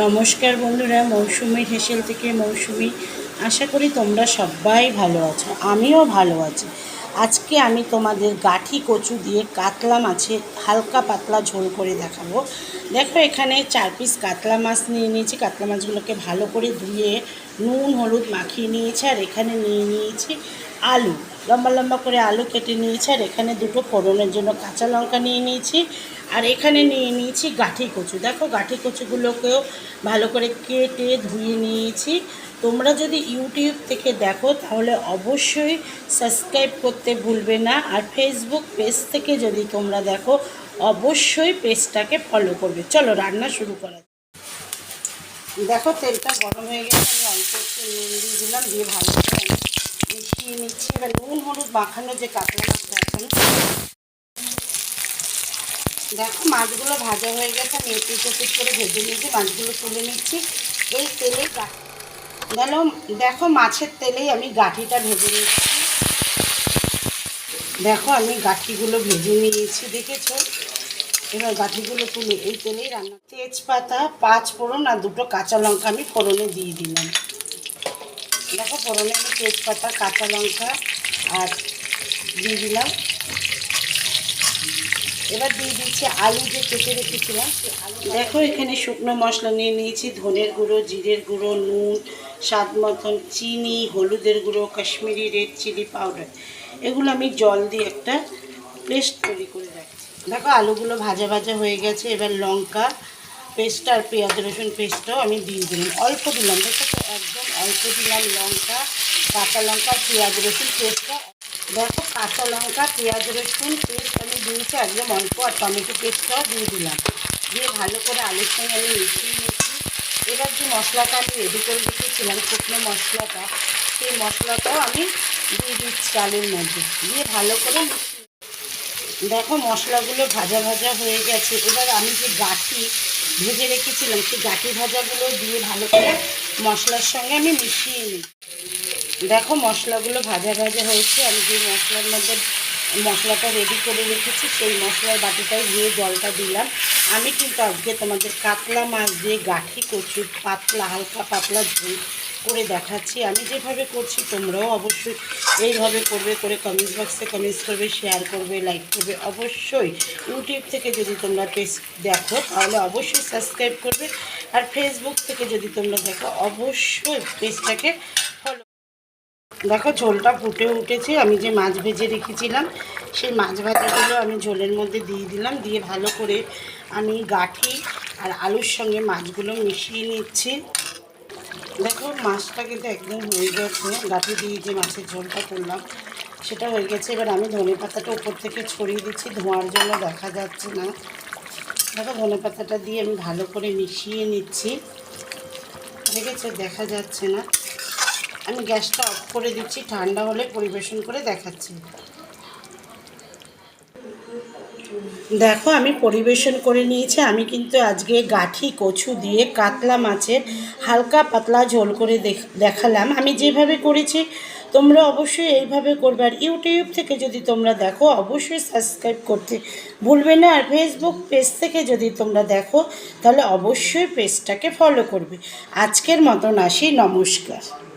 নমস্কার বন্ধুরা, মৌসুমি হেসেল থেকে মৌসুমি। আশা করি তোমরা সবাই ভালো আছো, আমিও ভালো আছি। আজকে আমি তোমাদের গাঠি কচু দিয়ে কাতলা মাছের হালকা পাতলা ঝোল করে দেখাবো। দেখো এখানে চার পিস কাতলা মাছ নিয়ে নিয়েছি। কাতলা মাছগুলোকে ভালো করে ধুয়ে নুন, হলুদ মাখিয়ে নিয়েছি, আর এখানে নিয়ে নিয়েছি আলু। লম্বা লম্বা করে আলু কেটে নিয়েছি, আর এখানে দুটো ফোড়নের জন্য কাঁচা লঙ্কা নিয়ে নিয়েছি, আর এখানে নিয়ে নিয়েছি গাঠি কচু। দেখো, গাঠি কচুগুলোকেও ভালো করে কেটে ধুয়ে নিয়েছি। তোমরা যদি ইউটিউব থেকে দেখো, তাহলে অবশ্যই সাবস্ক্রাইব করতে ভুলবে না। আর ফেসবুক পেজ থেকে যদি তোমরা দেখো, অবশ্যই পেজটাকে ফলো করবে। চলো, রান্না শুরু করা। দেখো, তেলটা গরম হয়ে গেছে, আমি অল্প একটু নুন দিয়ে দিলাম, দিয়ে ভালো করে মিশিয়ে নিচ্ছি। এবার নুন, হলুদ মাখানো যে মাছটা এখন দেখো মাছগুলো ভাজা হয়ে গেছে, আমি একটু একটু করে ভেজে নিয়েছি, মাছগুলো তুলে নিচ্ছি। এই তেলে গা- দেখো দেখো মাছের তেলেই আমি গাঠিটা ভেজে নিচ্ছি। দেখো আমি গাঠিগুলো ভেজে নিয়েছি, দেখেছ? এবার গাঠিগুলো তুলে এই তেলেই রান্না তেজপাতা, পাঁচ ফোড়ন আর দুটো কাঁচা লঙ্কা আমি ফোড়নে দিয়ে দিলাম। দেখো ফোড়নে আমি তেজপাতা কাঁচা লঙ্কা আর দিয়ে দিলাম। এবার দিয়ে দিচ্ছি আলু যে কেটে রেখেছিলাম দেখো এখানে শুকনো মশলা নিয়ে নিয়েছি ধনের গুঁড়ো জিরের গুঁড়ো নুন স্বাদ মতন চিনি হলুদের গুঁড়ো কাশ্মীরি রেড চিলি পাউডার। এগুলো আমি জল দিয়ে একটা পেস্ট তৈরি করে রাখছি। দেখো আলুগুলো ভাজা ভাজা হয়ে গেছে এবার লঙ্কা পেস্ট আর পেঁয়াজ রসুন পেস্টটাও আমি দিয়ে দিলাম। অল্প দিলাম, দেখো তো, একদম অল্প দিলাম লঙ্কা, কাঁচা লঙ্কা, পেঁয়াজ রসুন পেস্টটা। দেখো, কাঁচা লঙ্কা, পেঁয়াজ রসুন পেস্ট আমি দিয়েছি একদম অল্প, আর টমেটো পেস্টটাও দিয়ে দিলাম। দিয়ে ভালো করে আলুর সঙ্গে আমি মিশিয়ে নিয়েছি। এবার যে মশলাটা আমি রেডি করে রেখেছিলাম, শুকনো মশলাটা, সেই মশলাটাও আমি দিয়ে দিচ্ছি আলুর মধ্যে। দিয়ে ভালো করে দেখো, মশলাগুলো ভাজা ভাজা হয়ে গেছে। এবার আমি যে গাঠি ভেজে রেখেছিলাম। সেই গাঁটি ভাজাগুলো দিয়ে ভালো করে মশলার সঙ্গে আমি মিশিয়ে নিই। দেখো মশলাগুলো ভাজা ভাজা হয়েছে। আমি যে মশলার মধ্যে মশলাটা রেডি করে রেখেছি, সেই মশলার বাটিটায় দিয়ে জলটা দিলাম। আমি কিন্তু আজকে তোমাদের কাতলা মাছ দিয়ে গাঁঠি কচু পাতলা, হালকা পাতলা ঝোল করে দেখাচ্ছি। আমি যেভাবে করছি, তোমরাও অবশ্যই এইভাবে করবে, করে কমেন্ট বক্সে কমেন্টস করবে শেয়ার করবে লাইক করবে। অবশ্যই ইউটিউব থেকে যদি তোমরা পেজ দেখো, তাহলে অবশ্যই সাবস্ক্রাইব করবে। আর ফেসবুক থেকে যদি তোমরা দেখো, অবশ্যই পেজটাকে ফলো দেখো, ঝোলটা ফুটে উঠেছে। আমি যে মাছ ভেজে রেখেছিলাম, সেই মাছ ভাজাগুলো আমি ঝোলের মধ্যে দিয়ে দিলাম। দিয়ে ভালো করে আমি গাঠি আর আলুর সঙ্গে মাছগুলো মিশিয়ে নিচ্ছি। দেখো, মাছটা কিন্তু একদম হয়ে গেছে। গাঠি দিয়ে যে মাছের ঝোলটা করলাম, সেটা হয়ে গেছে। এবার আমি ধনে পাতাটা উপর থেকে ছড়িয়ে দিচ্ছি। ধোঁয়ার জন্য দেখা যাচ্ছে না। দেখো, ধনে পাতাটা দিয়ে আমি ভালো করে মিশিয়ে নিচ্ছি। দেখেছ, দেখা যাচ্ছে না। আমি গ্যাসটা অফ করে দিচ্ছি। ঠান্ডা হলে পরিবেশন করে দেখাচ্ছি। দেখো, আমি পরিবেশন করে নিয়েছি। আমি কিন্তু আজকে গাঠি, কচু দিয়ে কাতলা মাছের হালকা পাতলা ঝোল করে দেখ- দেখালাম। আমি যেভাবে করেছি, তোমরা অবশ্যই এইভাবে করবে। আর ইউটিউব থেকে যদি তোমরা দেখো, অবশ্যই সাবস্ক্রাইব করতে ভুলবে না। আর ফেসবুক পেজ থেকে যদি তোমরা দেখো, তাহলে অবশ্যই পেজটাকে ফলো করবে। আজকের মতন আসি। নমস্কার।